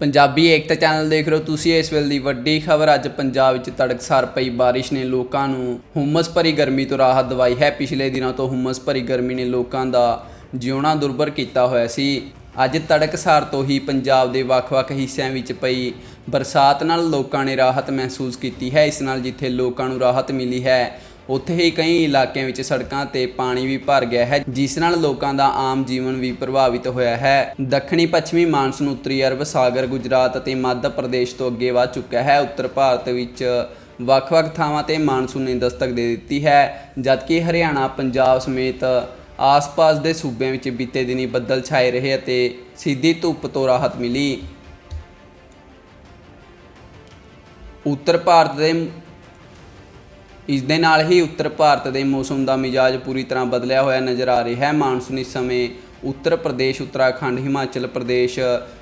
ਪੰਜਾਬੀ ਏਕਤਾ channel ਦੇਖ ਰਹੇ ਹੋ ਤੁਸੀਂ, ਇਸ ਵੇਲੇ ਦੀ ਵੱਡੀ ਖਬਰ, ਅੱਜ ਪੰਜਾਬ ਵਿੱਚ ਤੜਕਸਾਰ ਪਈ ਬਾਰਿਸ਼ ਨੇ ਲੋਕਾਂ ਨੂੰ ਹੁਮਸ ਭਰੀ ਗਰਮੀ ਤੋਂ ਰਾਹਤ ਦਵਾਈ। ਹੈ, ਪਿਛਲੇ ਦਿਨਾਂ ਤੋਂ ਹੁਮਸ ਭਰੀ ਗਰਮੀ ਨੇ ਲੋਕਾਂ ਦਾ ਜਿਉਣਾ ਦੁਰਭਰ ਕੀਤਾ ਹੋਇਆ ਸੀ। ਅੱਜ ਤੜਕਸਾਰ ਤੋਂ ਹੀ ਪੰਜਾਬ ਦੇ ਵੱਖ-ਵੱਖ ਹਿੱਸਿਆਂ ਵਿੱਚ ਪਈ ਬਰਸਾਤ ਨਾਲ ਲੋਕਾਂ ਨੇ ਰਾਹਤ ਮਹਿਸੂਸ ਕੀਤੀ ਹੈ। ਇਸ ਨਾਲ ਜਿੱਥੇ ਲੋਕਾਂ ਨੂੰ ਰਾਹਤ ਮਿਲੀ ਹੈ ਉੱਥੇ ਹੀ ਕਈ ਇਲਾਕਿਆਂ ਵਿੱਚ ਸੜਕਾਂ ਤੇ ਪਾਣੀ ਵੀ ਭਰ ਗਿਆ ਹੈ, ਜਿਸ ਨਾਲ ਲੋਕਾਂ ਦਾ ਆਮ ਜੀਵਨ ਵੀ ਪ੍ਰਭਾਵਿਤ ਹੋਇਆ ਹੈ। ਦੱਖਣੀ ਪੱਛਮੀ ਮਾਨਸੂਨ ਉੱਤਰੀ ਅਰਬ ਸਾਗਰ ਗੁਜਰਾਤ ਅਤੇ ਮੱਧ ਪ੍ਰਦੇਸ਼ ਤੋਂ ਅੱਗੇ ਵਧ ਚੁੱਕਾ ਹੈ। ਉੱਤਰ ਭਾਰਤ ਵਿੱਚ ਵੱਖ-ਵੱਖ ਥਾਵਾਂ ਤੇ ਮਾਨਸੂਨ ਨੇ ਦਸਤਕ ਦੇ ਦਿੱਤੀ ਹੈ, ਜਦਕਿ ਹਰਿਆਣਾ, ਪੰਜਾਬ ਸਮੇਤ ਆਸ-ਪਾਸ ਦੇ ਸੂਬਿਆਂ ਵਿੱਚ ਬੀਤੇ ਦਿਨੀ ਬੱਦਲ ਛਾਏ ਰਹੇ ਅਤੇ ਸਿੱਧੀ ਧੁੱਪ ਤੋਂ ਰਾਹਤ ਮਿਲੀ। ਉੱਤਰ ਭਾਰਤ ਦੇ ਇਸ ਦੇ ਨਾਲ ਹੀ ਉੱਤਰ ਭਾਰਤ ਦੇ ਮੌਸਮ ਦਾ ਮਿਜਾਜ ਪੂਰੀ ਤਰ੍ਹਾਂ ਬਦਲਿਆ ਹੋਇਆ ਨਜ਼ਰ ਆ ਰਿਹਾ ਹੈ। ਮਾਨਸੂਨ ਇਸ ਸਮੇਂ ਉੱਤਰ ਪ੍ਰਦੇਸ਼, ਉੱਤਰਾਖੰਡ, ਹਿਮਾਚਲ ਪ੍ਰਦੇਸ਼,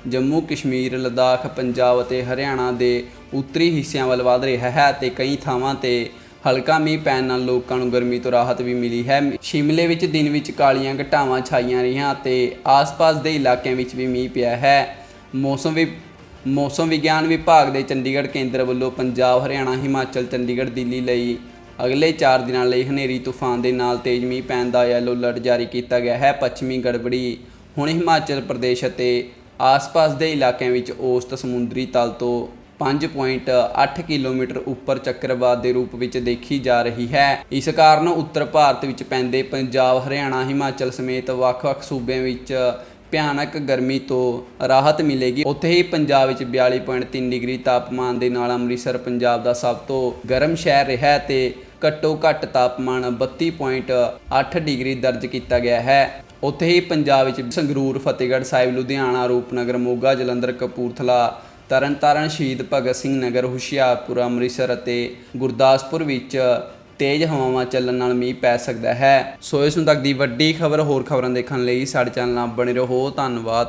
ਜੰਮੂ ਕਸ਼ਮੀਰ, ਲਦਾਖ, ਪੰਜਾਬ ਅਤੇ ਹਰਿਆਣਾ ਦੇ ਉੱਤਰੀ ਹਿੱਸਿਆਂ ਵੱਲ ਵਧ ਰਿਹਾ ਹੈ ਤੇ ਕਈ ਥਾਵਾਂ ਤੇ ਹਲਕਾ ਮੀਂਹ ਪੈਣ ਨਾਲ ਲੋਕਾਂ ਨੂੰ ਗਰਮੀ ਤੋਂ ਰਾਹਤ ਵੀ ਮਿਲੀ ਹੈ। ਸ਼ਿਮਲੇ ਵਿੱਚ ਦਿਨ ਵਿੱਚ ਕਾਲੀਆਂ ਘਟਾਵਾਂ ਛਾਈਆਂ ਰਹੀਆਂ ਤੇ ਆਸ-ਪਾਸ ਦੇ ਇਲਾਕਿਆਂ ਵਿੱਚ ਵੀ ਮੀਂਹ ਪਿਆ ਹੈ। ਮੌਸਮ ਵੀ, ਮੌਸਮ ਵਿਗਿਆਨ ਵਿਭਾਗ ਦੇ ਚੰਡੀਗੜ੍ਹ ਕੇਂਦਰ ਵੱਲੋਂ ਪੰਜਾਬ, ਹਰਿਆਣਾ, ਹਿਮਾਚਲ, ਚੰਡੀਗੜ੍ਹ, ਦਿੱਲੀ ਲਈ ਅਗਲੇ 4 ਦਿਨਾਂ ਲਈ ਹਨੇਰੀ ਤੂਫਾਨ ਦੇ ਨਾਲ ਤੇਜ਼ ਮੀਂਹ ਪੈਣ ਦਾ ਯੈਲੋ ਅਲਰਟ ਜਾਰੀ ਕੀਤਾ ਗਿਆ ਹੈ। ਪੱਛਮੀ ਗੜਬੜੀ, ਹੁਣ ਹਿਮਾਚਲ ਪ੍ਰਦੇਸ਼ ਅਤੇ ਆਸ-ਪਾਸ ਦੇ ਇਲਾਕਿਆਂ ਵਿੱਚ ਔਸਤ ਸਮੁੰਦਰੀ ਤਲ ਤੋਂ 5.8 ਕਿਲੋਮੀਟਰ ਉੱਪਰ ਚੱਕਰਵਾਤ ਦੇ ਰੂਪ ਵਿੱਚ ਦੇਖੀ ਜਾ ਰਹੀ ਹੈ। ਇਸ ਕਾਰਨ ਉੱਤਰ ਭਾਰਤ ਵਿੱਚ ਪੈਂਦੇ ਪੰਜਾਬ, ਹਰਿਆਣਾ, ਹਿਮਾਚਲ ਸਮੇਤ ਵੱਖ-ਵੱਖ ਸੂਬਿਆਂ ਵਿੱਚ ਭਿਆਨਕ ਗਰਮੀ ਤੋਂ ਰਾਹਤ ਮਿਲੇਗੀ। ਉੱਥੇ ਹੀ ਪੰਜਾਬ ਵਿੱਚ 42.3 ਡਿਗਰੀ ਤਾਪਮਾਨ ਦੇ ਨਾਲ ਅੰਮ੍ਰਿਤਸਰ, ਪੰਜਾਬ ਦਾ ਸਭ ਤੋਂ ਗਰਮ ਸ਼ਹਿਰ ਰਿਹਾ ਹੈ ਤੇ ਘੱਟੋ ਘੱਟ ਤਾਪਮਾਨ 32.8 ਡਿਗਰੀ ਦਰਜ ਕੀਤਾ ਗਿਆ ਹੈ। ਉੱਥੇ ਹੀ ਪੰਜਾਬ ਵਿੱਚ ਸੰਗਰੂਰ, ਫਤਿਹਗੜ੍ਹ ਸਾਹਿਬ, ਲੁਧਿਆਣਾ, ਰੂਪਨਗਰ, ਮੋਗਾ, ਜਲੰਧਰ, ਕਪੂਰਥਲਾ, ਤਰਨਤਾਰਨ, ਸ਼ਹੀਦ ਭਗਤ ਸਿੰਘ ਨਗਰ, ਹੁਸ਼ਿਆਰਪੁਰ, ਅੰਮ੍ਰਿਤਸਰ ਅਤੇ ਗੁਰਦਾਸਪੁਰ ਵਿੱਚ ਤੇਜ਼ ਹਵਾਵਾਂ ਚੱਲਣ ਨਾਲ ਮੀਂਹ ਪੈ ਸਕਦਾ ਹੈ। ਸੋ ਇਸ ਨੂੰ ਤੱਕ ਦੀ ਵੱਡੀ ਖਬਰ ਹੋਰ ਖਬਰਾਂ ਦੇਖਣ ਲਈ ਸਾਡੇ ਚੈਨਲ ਨਾਲ ਬਣੇ ਰਹੋ। ਧੰਨਵਾਦ।